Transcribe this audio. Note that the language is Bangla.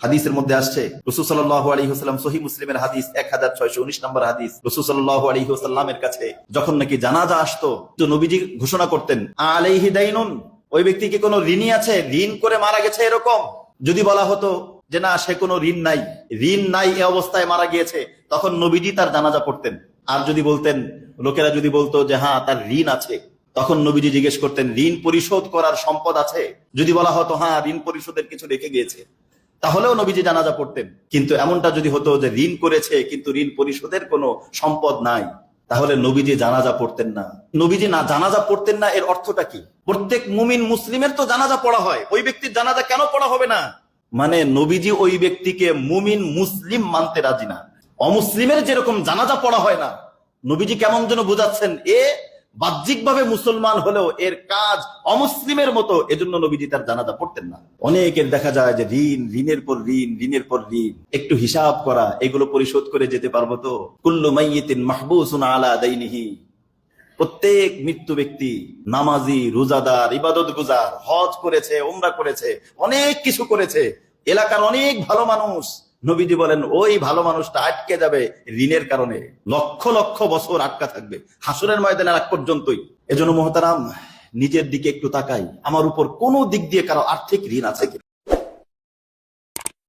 হাদিসের মধ্যে আসছে, রসুল সাল্লাহ আলহিহাস্লাম সহি মুসলিমের হাদিস এক হাজার ছয়শো উনিশ নম্বর হাদিস। রসুল সাল্লাহ আলহিহাস্লামের কাছে যখন নাকি জানাজা আসতো, তো নবীজি ঘোষণা করতেন, আলাইহি দাইনুন, ওই ব্যক্তি কি কোনো ঋণী আছে? ঋণ করে মারা গেছে এরকম? যদি বলা হতো যে, না, সে কোনো ঋণ নাই। ঋণ নাই এ অবস্থায় মারা গিয়েছে, তখন নবীজি তার জানাজা পড়তেন। আর যদি বলতেন, লোকেরা যদি বলতো যে হ্যাঁ তার ঋণ আছে, তখন নবীজি জিজ্ঞেস করতেন, ঋণ পরিশোধ করার সম্পদ আছে? যদি বলা হতো হ্যাঁ ঋণ পরিশোধের কিছু রেখে গিয়েছে। তাহলেও নবীজি জানাজা পড়তেন। কিন্তু এমনটা যদি হতো যে ঋণ করেছে, কিন্তু ঋণ পরিশোধের কোনো সম্পদ নাই, তাহলে নবীজি জানাজা পড়তেন না। নবীজি না জানাজা পড়তেন না, এর অর্থটা কি? প্রত্যেক মুমিন মুসলিমের তো জানাজা পড়া হয়, ওই ব্যক্তির জানাজা কেন পড়া হবে না? মানে নবীজি ওই ব্যক্তিকে মুমিন মুসলিম মানতে রাজি না। অমুসলিমের যেরকম জানাজা পড়া হয় না, নবীজি কেমন যেন বোঝাচ্ছেন, এ বাহ্যিকভাবে মুসলমান হলেও এর কাজ অমুসলিমের মতো, এজন্য নবীজি তার জানাজা পড়তেন না। অনেকের দেখা যায় যে ঋণ, ঋণের পর ঋণ, ঋণের পর ঋণ, একটু হিসাব করা, এগুলো পরিশোধ করে যেতে পারব তো? কুল্লু মাইয়িতিন মাহবুসুন আলা দাইনিহি। প্রত্যেক মৃত্যু ব্যক্তি নামাজি, রোজাদার ইবাদত গুজার হজ করেছে, উমরা করেছে, অনেক কিছু করেছে। এলাকার অনেক ভালো মানুষ নবীজি বলেন, ওই ভালো মানুষটা আটকে যাবে ঋণের কারণে। লক্ষ লক্ষ বছর আটকা থাকবে, হাসুরের ময়দানের আগ পর্যন্তই। এজন্য মহতারাম, নিজের দিকে একটু তাকাই। আমার উপর কোনো দিক দিয়ে কারও আর্থিক ঋণ আছে